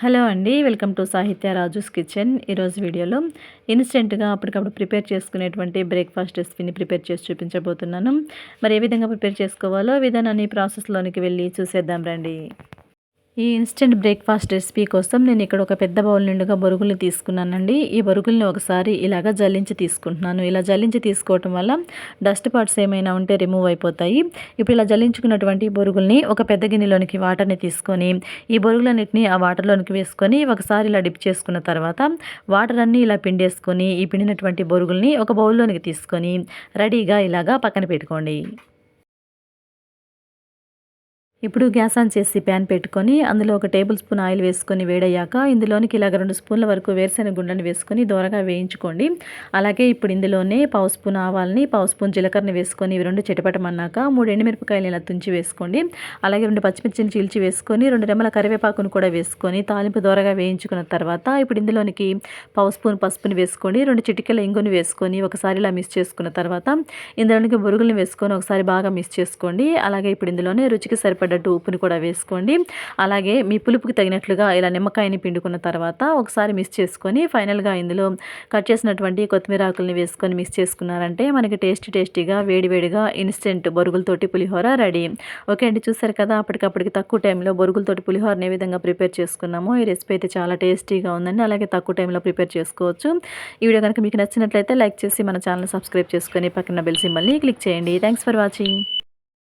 Hello అండి welcome to సాహిత్య Raju's kitchen. ఈరోజు వీడియోలో ఇన్స్టెంట్గా అప్పటికప్పుడు ప్రిపేర్ చేసుకునేటువంటి బ్రేక్ఫాస్ట్ రెసిపీని ప్రిపేర్ చేసి చూపించబోతున్నాను. మరి ఏ విధంగా ప్రిపేర్ చేసుకోవాలో విధానాన్ని ప్రాసెస్లోనికి వెళ్ళి చూసేద్దాం రండి. ఈ ఇన్స్టెంట్ బ్రేక్ఫాస్ట్ రెసిపీ కోసం నేను ఇక్కడ ఒక పెద్ద బౌల్ నిండుగా బొరుగులు తీసుకున్నానండి. ఈ బొరుగుల్ని ఒకసారి ఇలాగ జల్లించి తీసుకుంటున్నాను. ఇలా జల్లించి తీసుకోవటం వల్ల డస్ట్ పార్ట్స్ ఏమైనా ఉంటే రిమూవ్ అయిపోతాయి. ఇప్పుడు ఇలా జల్లించుకున్నటువంటి బొరుగుల్ని ఒక పెద్ద గిన్నెలోనికి వాటర్ని తీసుకొని ఈ బొరుగులన్నిటిని ఆ వాటర్లోనికి వేసుకొని ఒకసారి ఇలా డిప్ చేసుకున్న తర్వాత వాటర్ అన్నీ ఇలా పిండేసుకొని ఈ పిండినటువంటి బొరుగుల్ని ఒక బౌల్లోనికి తీసుకొని రెడీగా ఇలాగా పక్కన పెట్టుకోండి. ఇప్పుడు గ్యాస్ ఆన్ చేసి ప్యాన్ పెట్టుకొని అందులో ఒక టేబుల్ స్పూన్ ఆయిల్ వేసుకొని వేడయ్యాక ఇందులోనికి ఇలాగ రెండు స్పూన్ల వరకు వేరుశెనగ గుండెని వేసుకొని దూరగా వేయించుకోండి. అలాగే ఇప్పుడు ఇందులోనే పావు స్పూన్ ఆవాలని పావు స్పూన్ జీలకర్రని వేసుకొని ఇవి రెండు చిటపటమన్నాక మూడు ఎండుమిరపకాయలు ఇలా తుంచి వేసుకోండి. అలాగే రెండు పచ్చిమిర్చిని చీల్చి వేసుకొని రెండు రెమ్మల కరివేపాకును కూడా వేసుకొని తాలింపు దూరగా వేయించుకున్న తర్వాత ఇప్పుడు ఇందులోనికి పావు స్పూన్ పసుపుని వేసుకోండి. రెండు చిటికెల ఇంగుని వేసుకొని ఒకసారి ఇలా మిక్స్ చేసుకున్న తర్వాత ఇందులోనికి బురుగులను వేసుకొని ఒకసారి బాగా మిక్స్ చేసుకోండి. అలాగే ఇప్పుడు ఇందులోనే రుచికి సరిపడ సరిపడ్డట్టు ఉప్పుని కూడా వేసుకోండి. అలాగే మీ పులుపుకి తగినట్లుగా ఇలా నిమ్మకాయని పిండుకున్న తర్వాత ఒకసారి మిక్స్ చేసుకొని ఫైనల్గా ఇందులో కట్ చేసినటువంటి కొత్తిమీర ఆకుల్ని వేసుకొని మిక్స్ చేసుకున్నారంటే మనకి టేస్టీ టేస్టీగా వేడివేడిగా ఇన్స్టెంట్ బొరుగులతోటి పులిహోర రెడీ. ఓకే అండి చూసారు కదా అప్పటికప్పటికి తక్కువ టైంలో బొరుగులతోటి పులిహోరని ఏ విధంగా ప్రిపేర్ చేసుకున్నామో ఈ రెసిపీ అయితే చాలా టేస్టీగా ఉందండి. అలాగే తక్కువ టైంలో ప్రిపేర్ చేసుకోవచ్చు. ఈ వీడియో కనుక మీకు నచ్చినట్లయితే లైక్ చేసి మన ఛానల్ సబ్స్క్రైబ్ చేసుకొని పక్కన బెల్ సింబల్ని క్లిక్ చేయండి. Thanks for watching.